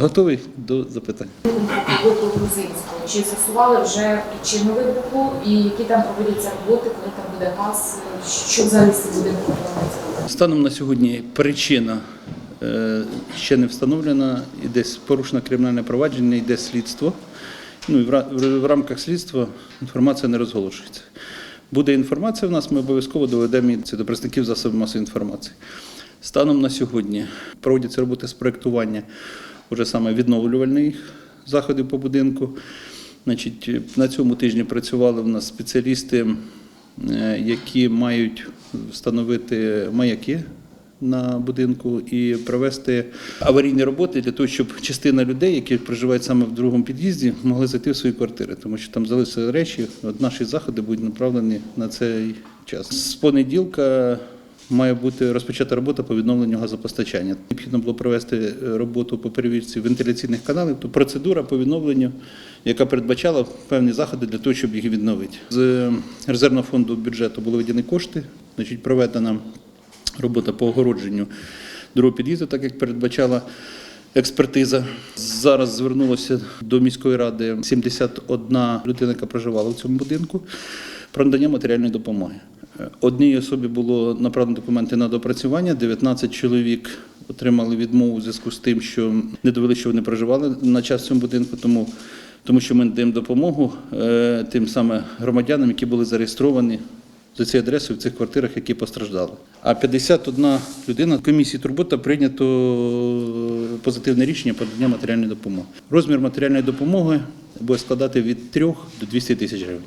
Готовий до запитань. Грузинського. Чи з'ясували вже причину вибуху і які там проводяться роботи, коли там буде газ, що взагалі з цим будинком? Станом на сьогодні причина е, ще не встановлена, і десь порушено кримінальне провадження, йде слідство. Ну і в, ра- в- в рамках слідства інформація не розголошується. Буде інформація в нас, ми обов'язково доведемо її до представників засобів масової інформації. Станом на сьогодні проводяться роботи з проєктування вже саме відновлювальних заходів по будинку. Значить, на цьому тижні працювали в нас спеціалісти, е, які мають встановити маяки на будинку і провести аварійні роботи для того, щоб частина людей, які проживають саме в другому під'їзді, могли зайти в свої квартири, тому що там залишилися речі. От наші заходи будуть направлені на цей час. З понеділка має бути розпочата робота по відновленню газопостачання. Необхідно було провести роботу по перевірці вентиляційних каналів, то процедура по відновленню, яка передбачала певні заходи для того, щоб їх відновити. З резервного фонду бюджету були виділені кошти, значить, проведена робота по огородженню другого під'їзду, так як передбачала експертиза. Зараз звернулося до міської ради 71 людина, яка проживала в цьому будинку, про надання матеріальної допомоги. Одній особі було направлено документи на допрацювання, 19 чоловік отримали відмову у зв'язку з тим, що не довели, що вони проживали на час цьому будинку, тому, тому що ми надаємо допомогу е, тим саме громадянам, які були зареєстровані за цією адресою в цих квартирах, які постраждали. А 51 людина в комісії турбота прийнято позитивне рішення про надання матеріальної допомоги. Розмір матеріальної допомоги буде складати від 3 до 200 тисяч гривень.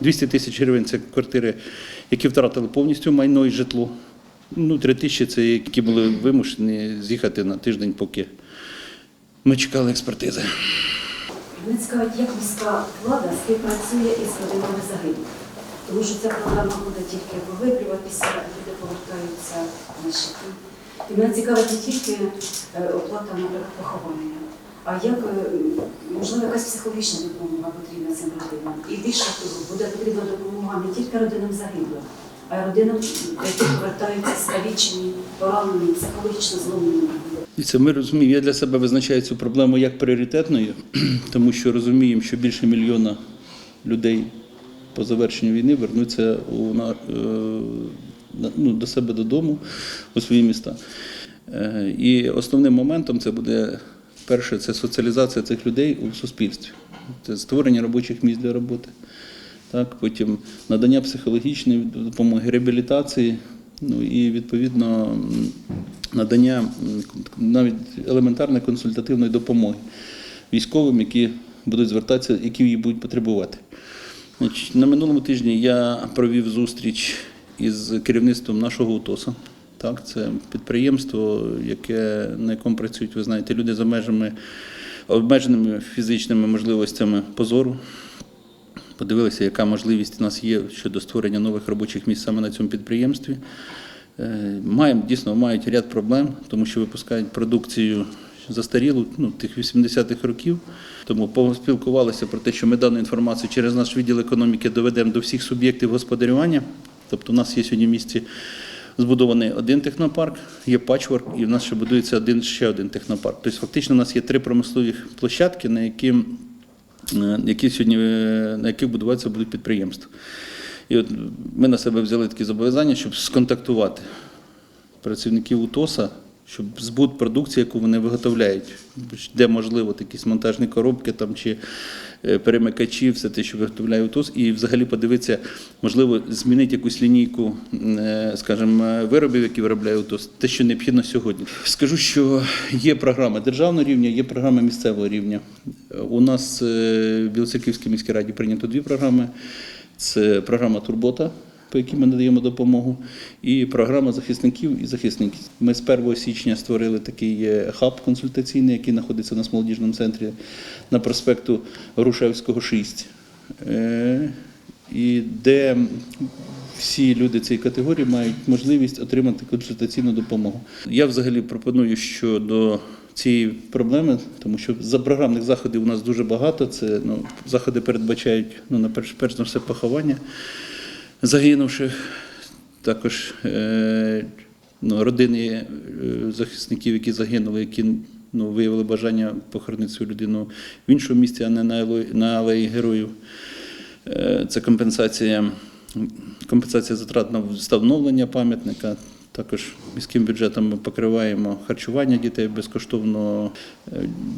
200 тисяч гривень це квартири, які втратили повністю майно і житло. Ну, 3 тисячі це які були вимушені з'їхати на тиждень, поки ми чекали експертизи. Мене цікавить, як міська влада співпрацює із родинами загиблих. Тому що ця програма буде тільки виплюватися, люди повертаються на життя. І мене цікавить не тільки е, оплата, наприклад, поховання, а як, е, можливо, якась психологічна допомога потрібна цим родинам. І більше того, буде потрібна допомога не тільки родинам загиблих, а й родинам, які повертаються скалічені, поранені, психологічно зломлені. І це ми розуміємо. Я для себе визначаю цю проблему як пріоритетною, тому що розуміємо, що більше мільйона людей по завершенню війни вернуться у, на, е, ну, до себе додому у свої міста. Е, І основним моментом це буде перше це соціалізація цих людей у суспільстві, це створення робочих місць для роботи. Так, потім надання психологічної допомоги, реабілітації, ну і відповідно надання навіть елементарної консультативної допомоги військовим, які будуть звертатися, які її будуть потребувати. На минулому тижні я провів зустріч із керівництвом нашого УТОСа. Так, це підприємство, яке, на якому працюють, ви знаєте, люди з обмеженими, обмеженими фізичними можливостями позору. Подивилися, яка можливість у нас є щодо створення нових робочих місць саме на цьому підприємстві. Е, Маємо дійсно мають ряд проблем, тому що випускають продукцію застарілу, ну, тих 80-х років. Тому поспілкувалися про те, що ми дану інформацію через наш відділ економіки доведемо до всіх суб'єктів господарювання. Тобто, у нас є сьогодні в місті збудований один технопарк, є патчворк, і в нас ще будується один ще один технопарк. Тобто, фактично, у нас є три промислові площадки, на які е, які сьогодні е, на яких будуватися будуть підприємства. І от ми на себе взяли такі зобов'язання, щоб сконтактувати працівників УТОСа, щоб збут продукції, яку вони виготовляють, де можливо якісь монтажні коробки там чи перемикачі, все те, що виготовляє УТОС, і взагалі подивитися, можливо, змінити якусь лінійку, е, скажімо, е, виробів, які виробляє УТОС, те, що необхідно сьогодні. Скажу, що є програми державного рівня, є програми місцевого рівня. У нас е, в Білоцерківській міській раді прийнято дві програми. Це програма Турбота, по якій ми надаємо допомогу, і програма захисників і захисників. Ми з 1 січня створили такий е, хаб консультаційний, який знаходиться у нас в молодіжному центрі на проспекту Грушевського, 6. Е, І де всі люди цієї категорії мають можливість отримати консультаційну допомогу. Я взагалі пропоную, що до цієї проблеми, тому що за програмних заходів у нас дуже багато. Це ну, заходи передбачають ну, на перш, перш за все поховання загинувших, також е, ну, родини е, захисників, які загинули, які ну, виявили бажання похоронити свою людину в іншому місці, а не на алеї, героїв. Е, Це компенсація, компенсація затрат на встановлення пам'ятника. Також міським бюджетом ми покриваємо харчування дітей безкоштовно.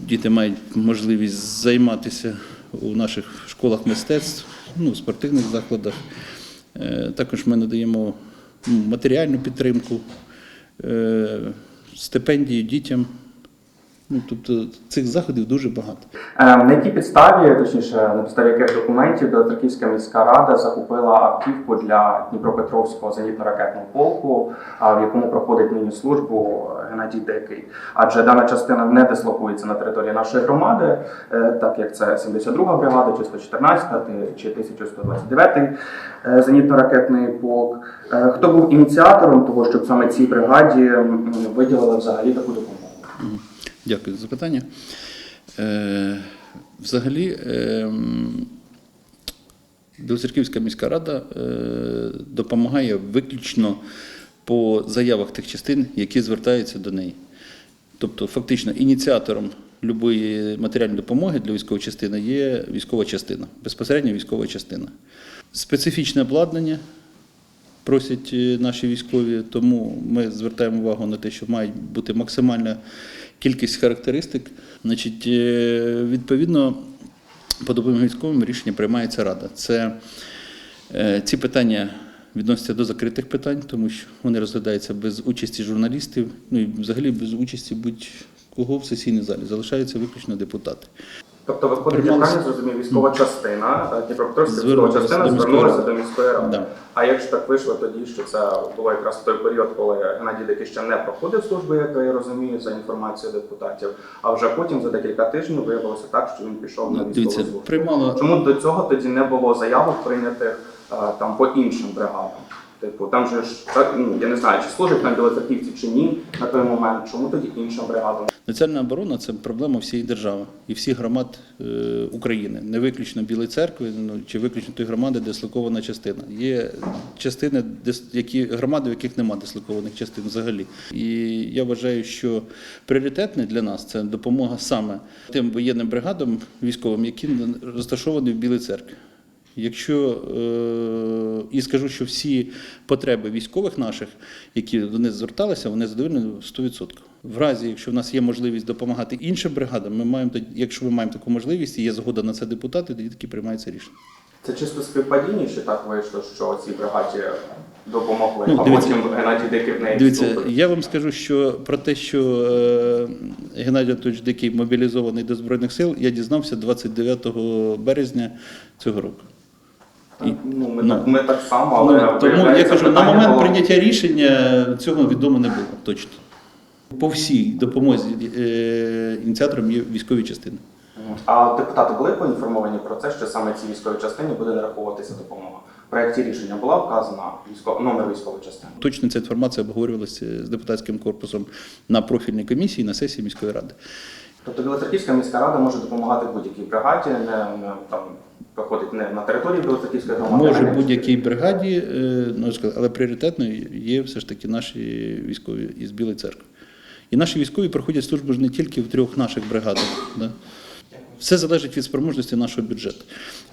Діти мають можливість займатися у наших школах мистецтв, ну, спортивних закладах. Е, Також ми надаємо ну, матеріальну підтримку, е, стипендії дітям. Ну, тобто цих заходів дуже багато. Е, На якій підставі, точніше, на підставі яких документів Білоцерківська міська рада закупила автівку для Дніпропетровського зенітно-ракетного полку, в якому проходить нині службу Геннадій Дикий? Адже дана частина не дислокується на території нашої громади, е, так як це 72-га бригада, чи 114-та, чи 1129-й е, зенітно-ракетний полк. Е, Хто був ініціатором того, щоб саме цій бригаді виділили взагалі таку допомогу? Дякую за запитання. Взагалі, е, Білоцерківська міська рада допомагає виключно по заявах тих частин, які звертаються до неї. Тобто, фактично, ініціатором будь-якої матеріальної допомоги для військової частини є військова частина, безпосередньо військова частина. Специфічне обладнання просять е, наші військові, тому ми звертаємо увагу на те, що має бути максимальна кількість характеристик. Значить, е, відповідно, по допомозі військовим рішення приймається рада. Це е, ці питання відносяться до закритих питань, тому що вони розглядаються без участі журналістів, ну і взагалі без участі будь-кого в сесійній залі. Залишаються виключно депутати. Тобто виходить, я правильно зрозумів, військова частина, Дніпропетровська військова частина звернулася до міської ради. Да. А як ж так вийшло тоді, що це було якраз той період, коли Геннадій Дикий ще не проходив службу, як я розумію, за інформацією депутатів, а вже потім за декілька тижнів виявилося так, що він пішов на Ну, військову службу. приймала Чому до цього тоді не було заявок прийнятих там по іншим бригадам? Типу, там же ж ну я не знаю, чи служать там білоцерківці чи ні на той момент. Чому тоді іншим бригадам? Національна оборона це проблема всієї держави і всіх громад е, України, не виключно Білої церкви, ну чи виключно тої громади, дислокована частина. Є частини, які громади, в яких немає дислокованих частин взагалі. І я вважаю, що пріоритетне для нас це допомога саме тим воєнним бригадам військовим, які розташовані в Білій церкві. Якщо е, і скажу, що всі потреби військових наших, які до них зверталися, вони задоволені 100%. В разі, якщо в нас є можливість допомагати іншим бригадам, ми маємо якщо ми маємо таку можливість і є згода на це депутати, тоді таки приймається рішення. Це чисто співпадіння, чи так вийшло, що цій бригаді допомогли, Ну, а дивіться. потім Геннадій Дикий в неї Дивіться, вступив? я вам скажу, що про те, що е, Геннадій Анатольович Дикий мобілізований до Збройних сил, я дізнався 29 березня цього року. І- Ну, ми, так, ми так само, але Ну, тому я кажу, на момент було- прийняття рішення цього відомо не було точно. По всій допомозі е, ініціатором є військові частини. А депутати були поінформовані про це, що саме цій військовій частині буде нараховуватися допомога. В проєкті рішення була вказана військо... номер військової частини. Точно ця інформація обговорювалася з депутатським корпусом на профільній комісії на сесії міської ради. Тобто Білоцерківська міська рада може допомагати будь-якій бригаді, не, не там проходить не на території Білоцерківської громади. Може будь-якій бригаді, е, ну, але пріоритетною є все ж таки наші військові із Білої церкви. І наші військові проходять службу ж не тільки в трьох наших бригадах. Да? Все залежить від спроможності нашого бюджету.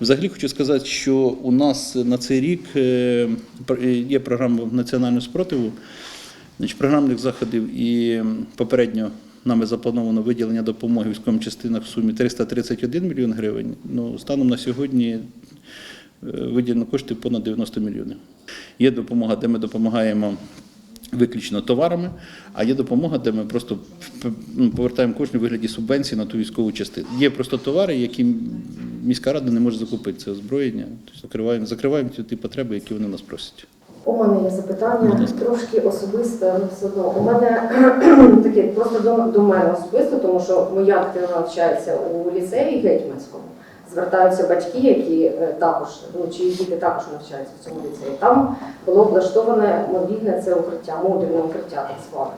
Взагалі хочу сказати, що у нас на цей рік е, е, є програма національного спротиву, програмних заходів, і попередньо нами заплановано виділення допомоги військовим частинах в сумі 331 мільйон гривень. Ну, станом на сьогодні е, виділено коштів понад 90 мільйонів. Є допомога, де ми допомагаємо виключно товарами, а є допомога, де ми просто ну, повертаємо кошти у вигляді субвенції на ту військову частину. Є просто товари, які міська рада не може закупити. Це озброєння. Тобто закриваємо, закриваємо ті потреби, які вони нас просять. У мене є запитання трошки особисте, але все одно. У мене таке просто до, до мене особисто, тому що моя дитина навчається у ліцеї гетьманському. Звертаються батьки, які е, також, ну чиї діти також навчаються в цьому ліцеї. Там було облаштоване мобільне це укриття, модульне укриття так зване.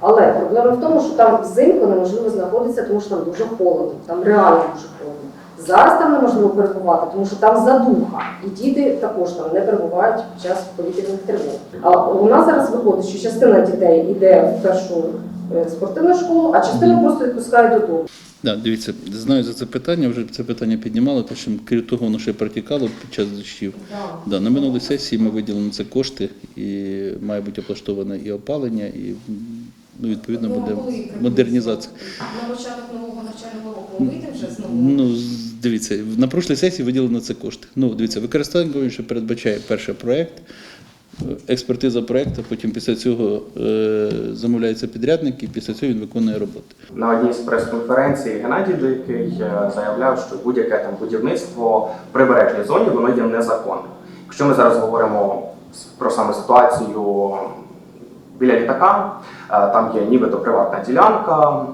Але проблема в тому, що там взимку неможливо знаходитися, тому що там дуже холодно, там реально дуже холодно. Зараз там неможливо перебувати, тому що там задуха, і діти також там не перебувають під час повітряних тривог. А у нас зараз виходить, що частина дітей йде в першу е, спортивну школу, а частину просто відпускають додому. Да, дивіться, знаю за це питання, вже це питання піднімали, тому що крім того, воно ще протікало під час дощів. Да, на минулій сесії ми виділили на це кошти і має бути облаштоване і опалення, і ну, відповідно буде модернізація. На початок нового навчального року вийде вже знову? Дивіться, на прошлій сесії виділили на це кошти. Ну, дивіться, використання що передбачає перший проєкт, е, експертиза проєкту, потім після цього е, замовляється підрядник і після цього він виконує роботи. На одній з прес-конференцій Геннадій Дикий заявляв, що будь-яке там будівництво в прибережній зоні воно є незаконним. Якщо ми зараз говоримо про саме ситуацію біля літака, е, там є нібито приватна ділянка,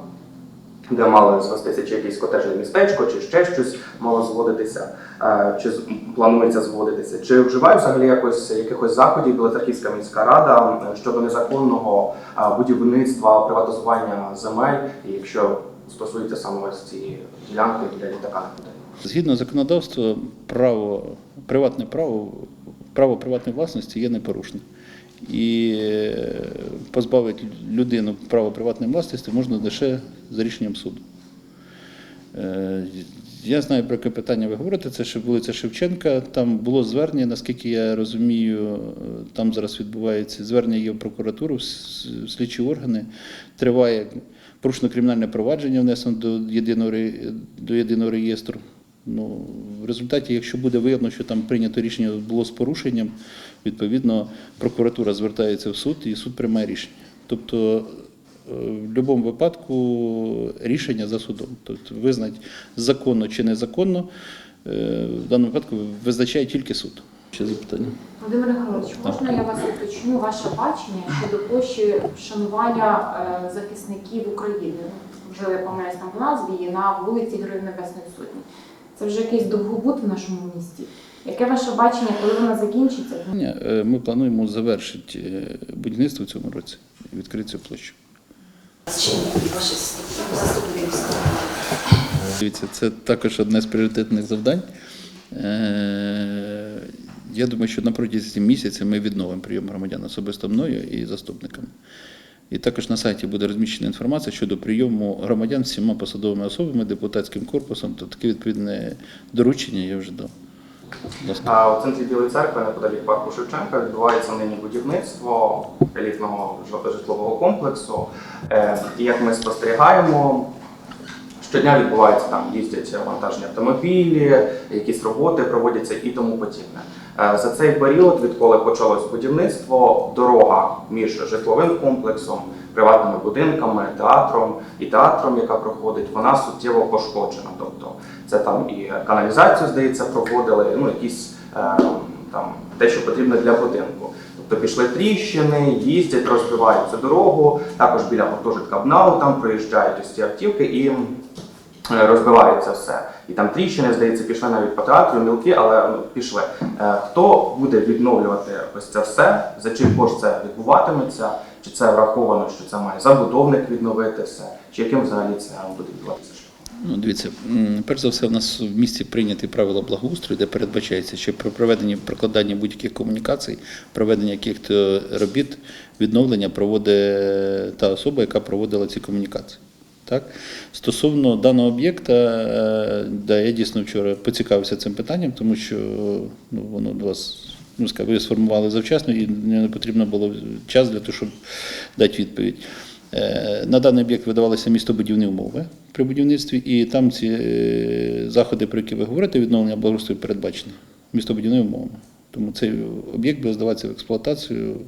де мали звестися чи якесь котежне містечко, чи ще щось мало зводитися, е, чи планується зводитися. Чи вживає взагалі якось якихось заходів Білоцерківська міська рада щодо незаконного е, будівництва, приватизування земель, якщо стосується саме цієї ділянки для літака? Згідно законодавства, право, приватне право, право приватної власності є непорушним. І е, позбавити людину права приватної власності можна лише за рішенням суду. Е, Я знаю, про яке питання ви говорите. Це ще вулиця Шевченка. Там було звернення, наскільки я розумію, е, там зараз відбувається звернення є в прокуратуру, в слідчі органи. Триває порушено кримінальне провадження, внесено до єдиного, до єдиного реєстру. Ну, в результаті, якщо буде виявлено, що там прийнято рішення було з порушенням, відповідно прокуратура звертається в суд і суд приймає рішення. Тобто е, в будь-якому випадку рішення за судом. Тобто визнати законно чи незаконно, е, в даному випадку визначає тільки суд. Ще запитання. Володимир Григорович, можна я вас уточню ваше бачення щодо площі вшанування е, захисників України? Вже я помиляюсь там в назві, на вулиці Героїв Небесної Сотні. Це вже якийсь довгобут в нашому місті. Яке ваше бачення, коли вона закінчиться? Е, Ми плануємо завершити е, будівництво в цьому році і відкрити цю площу. З чим ваші заступники? Дивіться, це також одне з пріоритетних завдань. Е, Я думаю, що на протязі місяця ми відновимо прийом громадян особисто мною і заступниками. І також на сайті буде розміщена інформація щодо прийому громадян всіма посадовими особами, депутатським корпусом, то таке відповідне доручення я вже дав. А у центрі Білої церкви неподалік парку Шевченка відбувається нині будівництво елітного житло- житлового комплексу. Е, І як ми спостерігаємо, щодня відбувається там, їздять вантажні автомобілі, якісь роботи проводяться і тому подібне. Е, За цей період, відколи почалось будівництво, дорога між житловим комплексом, приватними будинками, театром і театром, яка проходить, вона суттєво пошкоджена. Тобто це там і каналізацію, здається, проводили, ну якісь е, там те, що потрібно для будинку. Тобто пішли тріщини, їздять, розбивають цю дорогу. Також біля гуртожитка БНАУ там проїжджають ось ці автівки і розбивається все. І там тріщини, здається, пішли навіть по театру, мілки, але ну, пішли. Е, Хто буде відновлювати ось це все? За чий кошт це відбуватиметься? Чи це враховано, що це має забудовник відновити все? Чи яким взагалі це буде відбуватися? Ну, дивіться, перш за все, в нас в місті прийняті правила благоустрою, де передбачається, що при проведенні прокладання будь-яких комунікацій, проведення яких-то робіт, відновлення проводить та особа, яка проводила ці комунікації. Так? Стосовно даного об'єкта, е, да, я дійсно вчора поцікавився цим питанням, тому що ну, воно до вас, ну, ви сформували завчасно і не потрібно було час для того, щоб дати відповідь. Е, На даний об'єкт видавалися містобудівні умови при будівництві, і там ці е, заходи, про які ви говорите, відновлення благоустрою передбачені містобудівними умовами. Тому цей об'єкт буде здаватися в експлуатацію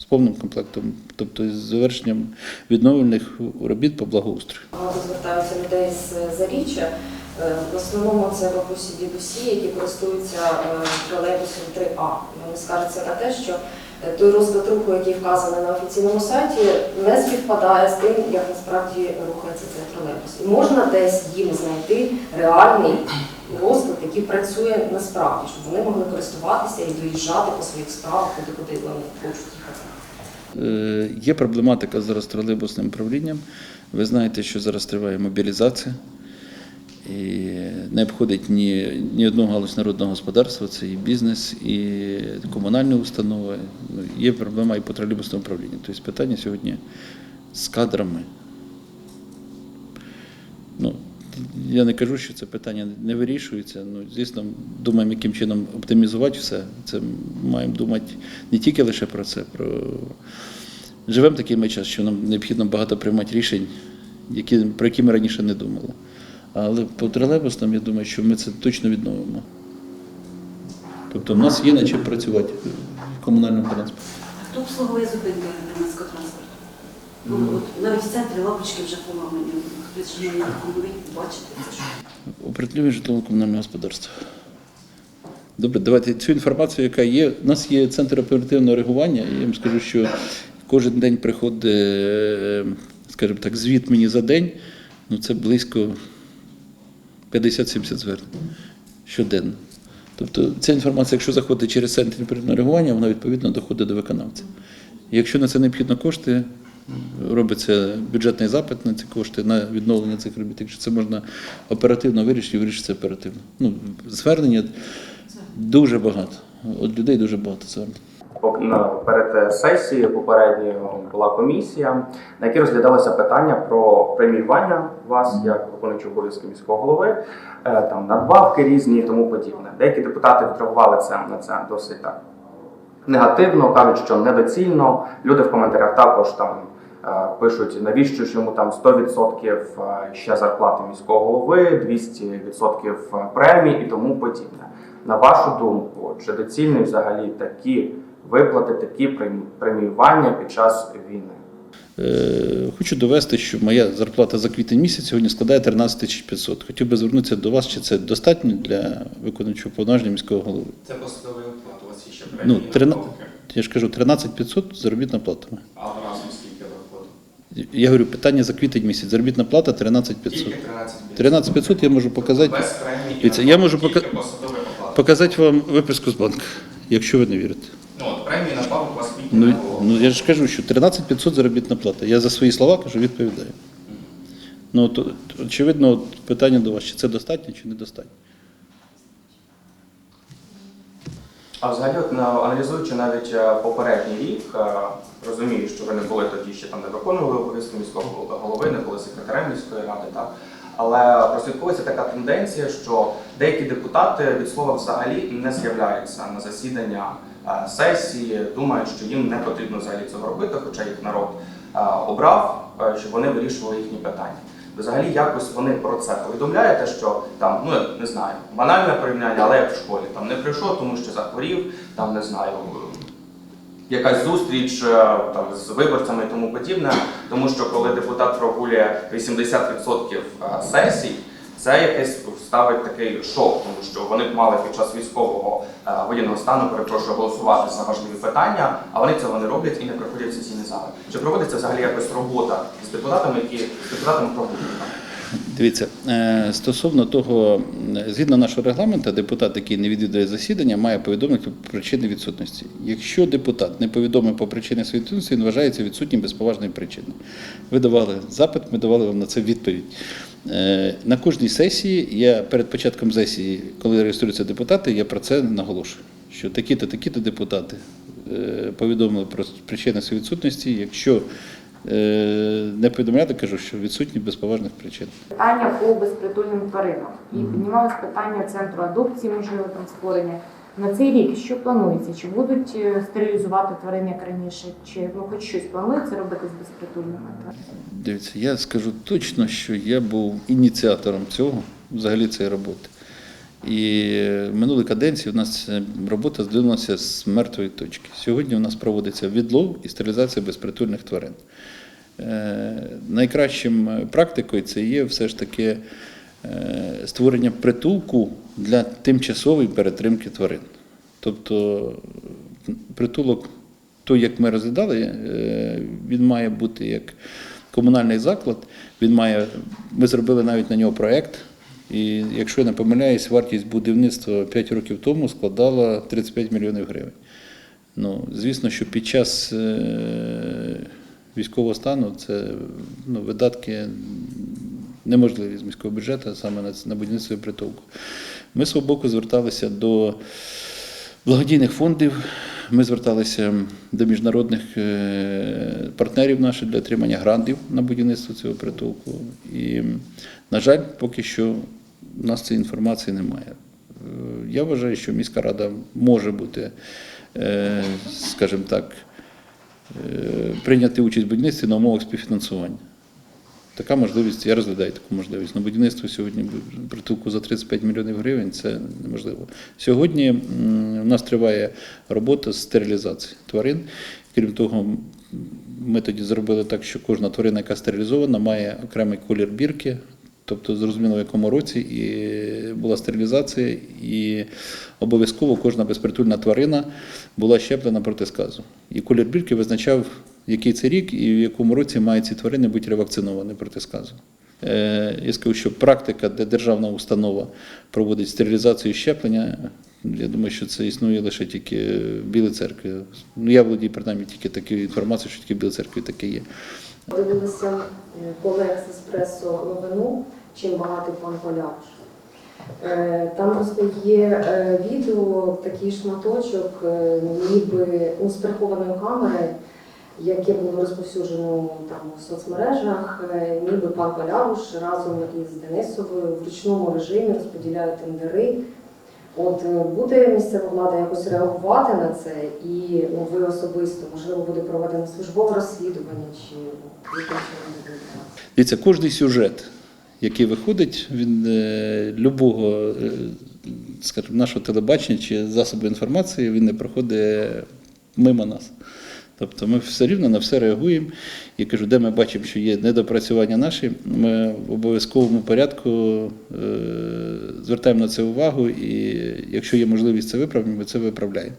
з повним комплектом, тобто з завершенням відновлених робіт по благоустрою. Звертаються людей з заріччя. Е, В основному це бабусі дідусі, які користуються е, тролейбусом 3А. Вони скаржаться на те, що е, той розклад руху, який вказаний на офіційному сайті, не співпадає з тим, як насправді рухається цей тролейбус. І можна десь їм знайти реальний розклад, який працює насправді, щоб вони могли користуватися і доїжджати по своїх справах, куди куди вони хочуть Є проблематика зараз тролейбусним управлінням. Ви знаєте, що зараз триває мобілізація. І не обходить ні, ні одного галузь народного господарства, це і бізнес, і комунальні установи. Ну, Є проблема і по тролейбусному управлінню. Тобто питання сьогодні з кадрами. Ну, я не кажу, що це питання не вирішується. Ну, звісно, думаємо, яким чином оптимізувати все. Це маємо думати не тільки лише про це, про живемо такий ми час, що нам необхідно багато приймати рішень, які, про які ми раніше не думали. Але по тролейбусам, я думаю, що ми це точно відновимо. Тобто в нас є над чим працювати в комунальному транспорті. А хто обслуговує зупинки громадського транспорту? Ну, от навіть в центрі лавочки вже поламані. Хтось ж має бачите це ж. Управління житлово-комунального господарства. Добре, давайте цю інформацію, яка є. У нас є центр оперативного реагування. Я вам скажу, що кожен день приходить, е, скажімо так, звіт мені за день. Ну це близько 50-70 звернень щоденно. Тобто ця інформація, якщо заходить через центр оперативного реагування, вона відповідно доходить до виконавця. Якщо на це необхідно кошти, робиться бюджетний запит на ці кошти, на відновлення цих робіт. Якщо це можна оперативно вирішити, вирішиться оперативно. Ну, звернення дуже багато. От людей дуже багато звернень. Перед сесією попередньою була комісія, на якій розглядалося питання про преміювання вас як виконуючого обов'язки міського голови, е, там надбавки різні і тому подібне. Деякі депутати відреагували це на це досить так негативно, кажуть, що недоцільно. Люди в коментарях також там е, пишуть, навіщо ж йому там 100% ще зарплати міського голови, 200% премій і тому подібне. На вашу думку, чи доцільні взагалі такі виплати, такі премі- преміювання під час війни? Е, Хочу довести, що моя зарплата за квітень місяць сьогодні складає 13 тисяч 500. Хотів би звернутися до вас, чи це достатньо для виконуючого повноваження міського голови. Це посадовий оклад, у вас є ще Ну, премії, трина- надбавки. Я ж кажу, 13 500 заробітна плата. а? Я говорю, питання за квітень місяць. Заробітна плата 13 500. 13 500 я можу показати. Я можу пока-. Показати вам виписку з банку, якщо ви не вірите. Ну, от премії надбавок у вас Ну, ну я ж кажу, що 13 500 заробітна плата. Я за свої слова кажу, відповідаю. Ну, то, очевидно, питання до вас, чи це достатньо, чи недостатньо. А взагалі, от, аналізуючи навіть е, попередній рік, е, розумію, що ви не були тоді, ще там не виконували обов'язки міського голови, не були секретарем міської ради, так? Але прослідковується така тенденція, що деякі депутати від слова взагалі не з'являються на засідання е, сесії, думають, що їм не потрібно взагалі цього робити, хоча їх народ обрав, щоб вони вирішували їхні питання. Взагалі якось вони про це повідомляєте, що там, ну не знаю, банальне порівняння, але як в школі там не прийшов, тому що захворів, там не знаю, якась зустріч е, там з виборцями і тому подібне. Тому що коли депутат прогулює 80% е, сесій, це якесь ставить такий шок, тому що вони мали під час військового е, воєнного стану перепрошую голосувати за важливі питання, а вони цього не роблять і не приходять в сесійні зали. Чи проводиться взагалі якось робота з депутатами, які з депутатами прогулюють? Дивіться, е, стосовно того, згідно нашого регламенту, депутат, який не відвідує засідання, має повідомити про причини відсутності. Якщо депутат не повідомив по причині своєї відсутності, він вважається відсутнім без поважної причини. Ви давали запит, ми давали вам на це відповідь. Е, На кожній сесії я перед початком сесії, коли реєструються депутати, я про це наголошую. Що такі-то, такі-то депутати е, повідомили про причини своєї відсутності. Якщо е, не повідомляти, кажу, що відсутні без поважних причин. Питання по безпритульним тваринам. І піднімалось питання центру адопції, можливо, там створення. На цей рік що планується? Чи будуть е, стерилізувати тварин як раніше? Чи ну хоч щось планується робити з безпритульними? Дивіться, я скажу точно, що я був ініціатором цього, взагалі цієї роботи. І в минулій каденції у нас е, робота здвинулася з мертвої точки. Сьогодні у нас проводиться відлов і стерилізація безпритульних тварин. Е, Найкращим е, практикою це є все ж таки е, створення притулку для тимчасової перетримки тварин. Тобто е, притулок, той, як ми розглядали, е, він має бути як комунальний заклад. Він має, ми зробили навіть на нього проєкт. І якщо я не помиляюсь, вартість будівництва 5 років тому складала 35 мільйонів гривень. Ну, звісно, що під час е, військового стану це ну, видатки неможливі з міського бюджету саме на, будівництво і притулку. Ми свого боку зверталися до благодійних фондів. ми зверталися до міжнародних е, партнерів наших для отримання грантів на будівництво цього притулку. І, на жаль, поки що у нас цієї інформації немає. Е, Я вважаю, що міська рада може бути, е, скажімо так, прийняти участь в будівництві на умовах співфінансування. Така можливість, я розглядаю таку можливість. На будівництво сьогодні притулку за 35 мільйонів гривень це неможливо. Сьогодні в нас триває робота з стерилізації тварин. Крім того, ми тоді зробили так, що кожна тварина, яка стерилізована, має окремий колір бірки. Тобто зрозуміло, в якому році і була стерилізація, і обов'язково кожна безпритульна тварина була щеплена проти сказу. І колір бірки визначав, який це рік і в якому році мають ці тварини бути ревакциновані проти сказу. Е, Я скажу, що практика, де державна установа проводить стерилізацію і щеплення, я думаю, що це існує лише тільки в Білій церкві. Ну, я володію принаймні тільки такою інформацією, що тільки в Білій церкві таке є. Дивилася е, колег з еспресо новину, чим багатий пан Поляш. Е, Там просто є е, відео, такий шматочок, е, ніби ну, з прихованої камери, яке було розповсюджено там у соцмережах, ніби пан Поляруш разом із Денисовою в ручному режимі розподіляють тендери. От буде місцева влада якось реагувати на це, і ну, ви особисто можливо буде проведено службове розслідування, чи буде відбуватися? Дивіться, кожний сюжет, який виходить від е, любого, е, скажімо, нашого телебачення чи засобу інформації, він не проходить мимо нас. Тобто ми все рівно на все реагуємо і кажу, де ми бачимо, що є недопрацювання наші, ми в обов'язковому порядку е, звертаємо на це увагу, і якщо є можливість це виправити, ми це виправляємо.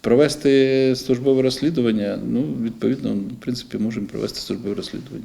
Провести службове розслідування, ну, відповідно, в принципі, можемо провести службове розслідування.